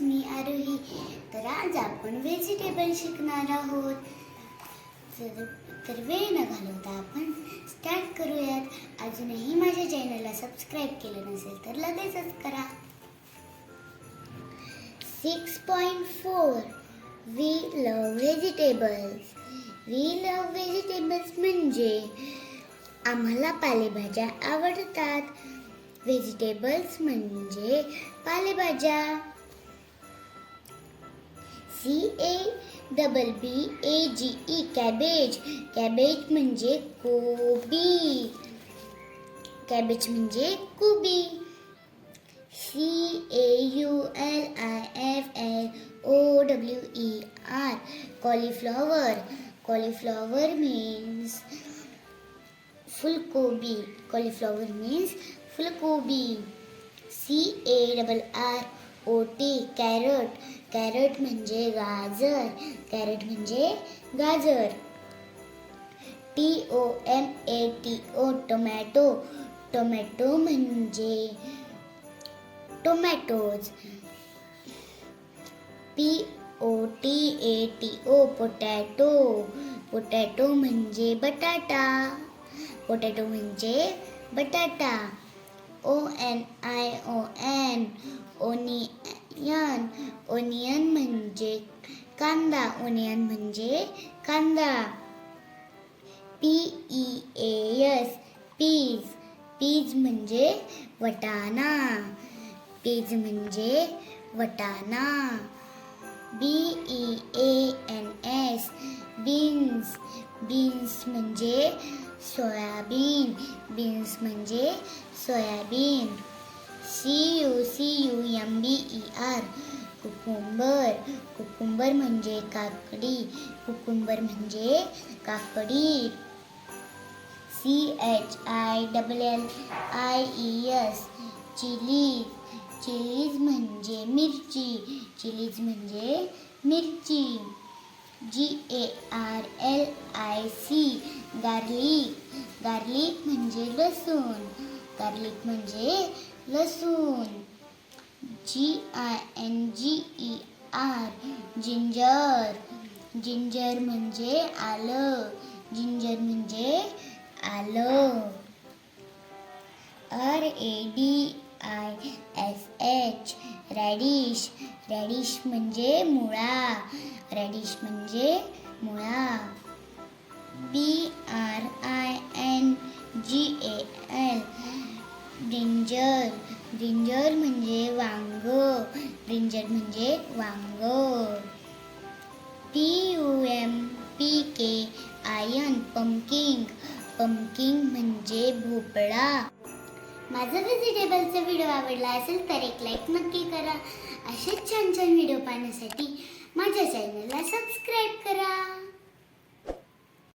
मी आरोही. तर आज आपण व्हेजिटेबल शिकणार आहोत. तर तर वेळ न घालवता आपण स्टार्ट करूयात. अजूनही माझ्या चॅनलला सबस्क्राईब केलं नसेल तर लगेचच करा. Six point four we love vegetables we love vegetables म्हणजे आम्हाला पालेभाज्या आवडतात. व्हेजिटेबल्स म्हणजे पालेभाज्या. C A double B A G E cabbage cabbage म्हणजे कोबी. कॅबेज म्हणजे कोबी. C A U L I F L O W E R cauliflower cauliflower means फुलकोबी. कॉलीफ्लॉवर मीन्स फुलकोबी. C A double R O T carrot. Carrot म्हणजे गाजर. Carrot म्हणजे गाजर. T O M A T O tomato. Tomato म्हणजे tomatoes. P O T A T O potato. Potato म्हणजे बटाटा. Potato म्हणजे बटाटा. O N I O N onion onion म्हणजे कांदा ओनियन म्हणजे कांदा P E A S peas peas म्हणजे वटाणा पीज म्हणजे वटाणा B E A N S beans beans म्हणजे सोयाबीन बीन्स म्हणजे soybean. C U C U M B E R cucumber. Cucumber म्हणजे काकडी. कुकुंबर म्हणजे काकडी. C H I double L I E S chilli. Chillies म्हणजे मिरची. Chillies म्हणजे मिरची. G A R L I C garlic. Garlic म्हणजे लसूण. गार्लिक म्हणजे लसूण. G I N G E R ginger. Ginger म्हणजे आलं. जिंजर म्हणजे आलं. R A D I S H radish radish म्हणजे मुळा. रॅडिश म्हणजे मुळा. ब्रिंजर ब्रिंजर म्हणजे वांग. ब्रिंजर म्हणजे वांग. P U M P K I N pumpkin. Pumpkin म्हणजे भोपळा. माझा व्हेजिटेबलचा व्हिडिओ आवडला असेल तर एक लाईक नक्की करा. असेच छान छान व्हिडिओ पाहण्यासाठी माझ्या चॅनलला सबस्क्राईब करा.